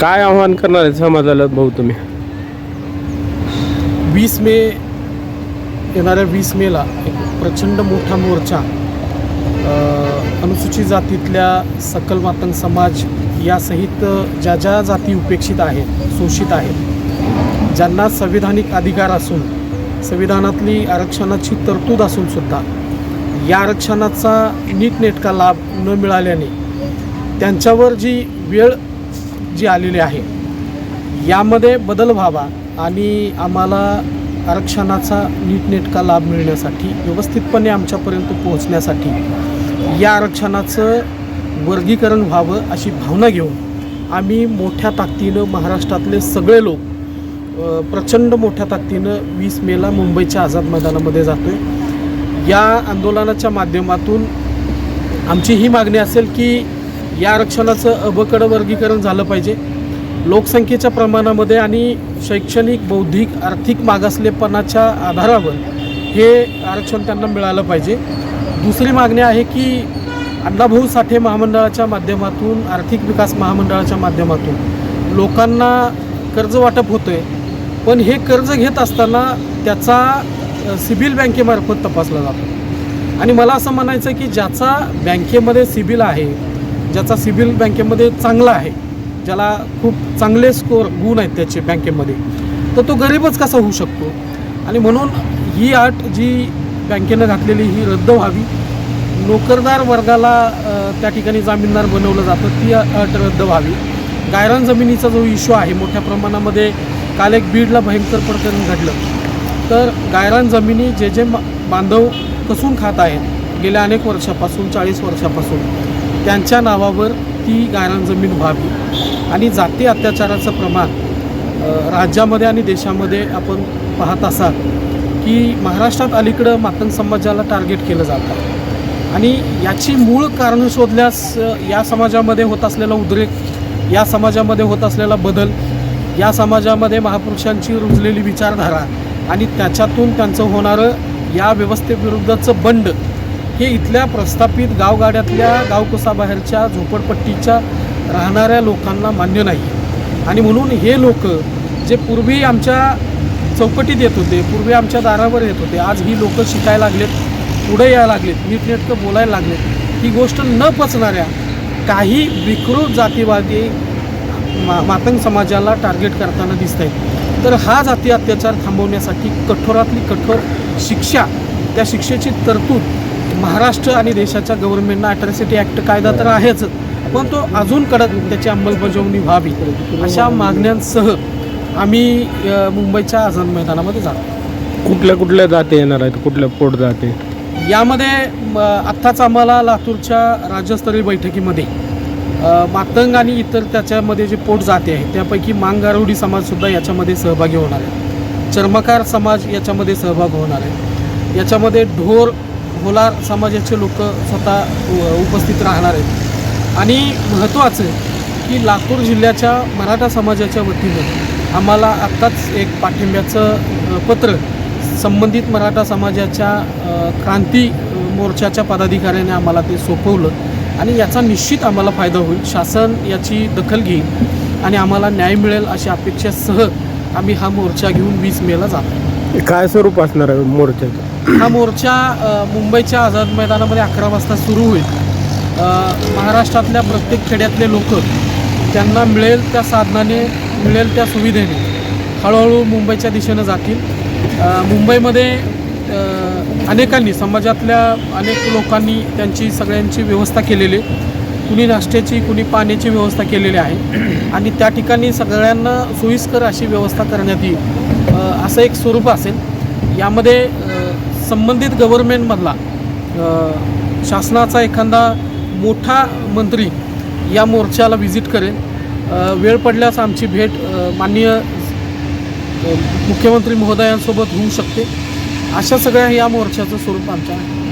काय आव्हान करणार आहे समाजाला भाऊ तुम्ही? वीस मे येणाऱ्या वीस मेला एक प्रचंड मोठा मोर्चा अ, अनुसूचित जातीतल्या सकल मातंग समाज यासहित ज्या ज्या जाती उपेक्षित आहेत शोषित आहेत ज्यांना संविधानिक अधिकार असून संविधानातली आरक्षणाची तरतूद असून सुद्धा या आरक्षणाचा नीटनेटका लाभ न मिळाल्याने त्यांच्यावर जी वेळ जी आलेली आहे. यामध्ये बदल व्हावा आणि आम्हाला आरक्षणाचा नीटनेटका लाभ मिळण्यासाठी व्यवस्थितपणे आमच्यापर्यंत पोहोचण्यासाठी या आरक्षणाचं वर्गीकरण व्हावं अशी भावना घेऊन आम्ही मोठ्या ताकदीनं महाराष्ट्रातले सगळे लोक प्रचंड मोठ्या ताकदीनं वीस मेला मुंबईच्या आझाद मैदानामध्ये जातो आहे या आंदोलनाच्या माध्यमातून आमची ही मागणी असेल की या आरक्षणाचं अबकड वर्गीकरण झालं पाहिजे. लोकसंख्येच्या प्रमाणामध्ये आणि शैक्षणिक बौद्धिक आर्थिक मागासलेपणाच्या आधारावर हे आरक्षण त्यांना मिळालं पाहिजे. दुसरी मागणी आहे की अण्णाभाऊ साठे महामंडळाच्या माध्यमातून आर्थिक विकास महामंडळाच्या माध्यमातून लोकांना कर्ज वाटप होतं आहे पण हे कर्ज घेत असताना त्याचा सिबिल बँकेमार्फत तपासला जातो. आणि मला असं म्हणायचं आहे की ज्याचा बँकेमध्ये सिबिल आहे ज्याचा सिबिल बँकेमध्ये चांगला आहे ज्याला खूप चांगले स्कोर गुण आहेत त्याचे बँकेमध्ये तर तो गरीबच कसा होऊ शकतो? आणि म्हणून ही अट जी बँकेनं घातलेली ही रद्द व्हावी. नोकरदार वर्गाला त्या ठिकाणी जामीनदार बनवलं जातं ती अट रद्द व्हावी. गायरान जमिनीचा जो इश्यू आहे मोठ्या प्रमाणामध्ये काल एक बीडला भयंकर प्रकरण घडलं. तर गायरान जमिनी जे जे बांधव कसून खात आहेत गेल्या अनेक वर्षापासून चाळीस वर्षापासून त्यांच्या नावावर ती गायरान जमीन व्हावी. आणि जाती अत्याचाराचं प्रमाण राज्यामध्ये आणि देशामध्ये आपण पाहत असाल की महाराष्ट्रात अलीकडं मातंग समाजाला टार्गेट केलं जातं. आणि याची मूळ कारणं शोधल्यास या समाजामध्ये होत असलेला उद्रेक या समाजामध्ये होत असलेला बदल या समाजामध्ये महापुरुषांची रुजलेली विचारधारा आणि त्याच्यातून त्यांचं होणारं या व्यवस्थेविरुद्धचं बंड हे इथल्या प्रस्थापित गावगाड्यातल्या गावकुसाबाहेरच्या झोपडपट्टीच्या राहणाऱ्या लोकांना मान्य नाही. आणि म्हणून हे लोक जे पूर्वी आमच्या चौकटीत येत होते पूर्वी आमच्या दारावर येत होते आज ही लोकं शिकायला लागलेत पुढे यायला लागलेत नीटनेटकं बोलायला लागलेत ही गोष्ट न पचणाऱ्या काही विकृत जातीवादी मा मातंग समाजाला टार्गेट करताना दिसत आहेत तर हा जाती अत्याचार थांबवण्यासाठी कठोरातली कठोर शिक्षा त्या शिक्षेची तरतूद महाराष्ट्र आणि देशाच्या गव्हर्नमेंटनं अट्रॅसिटी ॲक्ट कायदा तर आहेच पण तो अजून कडक त्याची अंमलबजावणी व्हावी अशा मागण्यांसह आम्ही मुंबईच्या आझाद मैदानामध्ये जातो कुठल्या कुठल्या जाती येणार आहेत? कुठल्या पोट जाती? यामध्ये आत्ताच आम्हाला लातूरच्या राज्यस्तरीय बैठकीमध्ये मातंग आणि इतर त्याच्यामध्ये जे पोट जाती आहेत त्यापैकी मांगारोडी समाजसुद्धा याच्यामध्ये सहभागी होणार आहे. चर्मकार समाज याच्यामध्ये सहभाग होणार आहे. याच्यामध्ये ढोर होलार समाजाचे लोक स्वतः उपस्थित राहणार आहेत. आणि महत्त्वाचं की लातूर जिल्ह्याच्या मराठा समाजाच्या वतीनं आम्हाला आत्ताच एक पाठिंब्याचं पत्र संबंधित मराठा समाजाच्या क्रांती मोर्चाच्या पदाधिकाऱ्याने आम्हाला ते सोपवलं आणि याचा निश्चित आम्हाला फायदा होईल. शासन याची दखल घेईल आणि आम्हाला न्याय मिळेल अशा अपेक्षेसह आम्ही हा मोर्चा घेऊन वीस मेला जातो काय स्वरूप असणार आहे मोर्चाचं हा मोर्चा मुंबईच्या आझाद मैदानामध्ये अकरा वाजता सुरू होईल. महाराष्ट्रातल्या प्रत्येक खेड्यातले लोक त्यांना मिळेल त्या साधनाने मिळेल त्या सुविधेने हळूहळू मुंबईच्या दिशेनं जातील. मुंबईमध्ये अनेकांनी समाजातल्या अनेक लोकांनी त्यांची सगळ्यांची व्यवस्था केलेली आहे. कुणी नाश्त्याची कुणी पाण्याची व्यवस्था केलेली आहे. आणि त्या ठिकाणी सगळ्यांना सोयीस्कर अशी व्यवस्था करण्यात येईल. असं एक स्वरूप असेल. यामध्ये संबंधित गव्हर्नमेंटमधला शासनाचा एखादा मोठा मंत्री या मोर्चाला व्हिजिट करेल. वेळ पडल्यास आमची भेट माननीय मुख्यमंत्री महोदयांसोबत होऊ शकते. अशा सगळ्या या मोर्चाचं स्वरूप आमच्या आहे.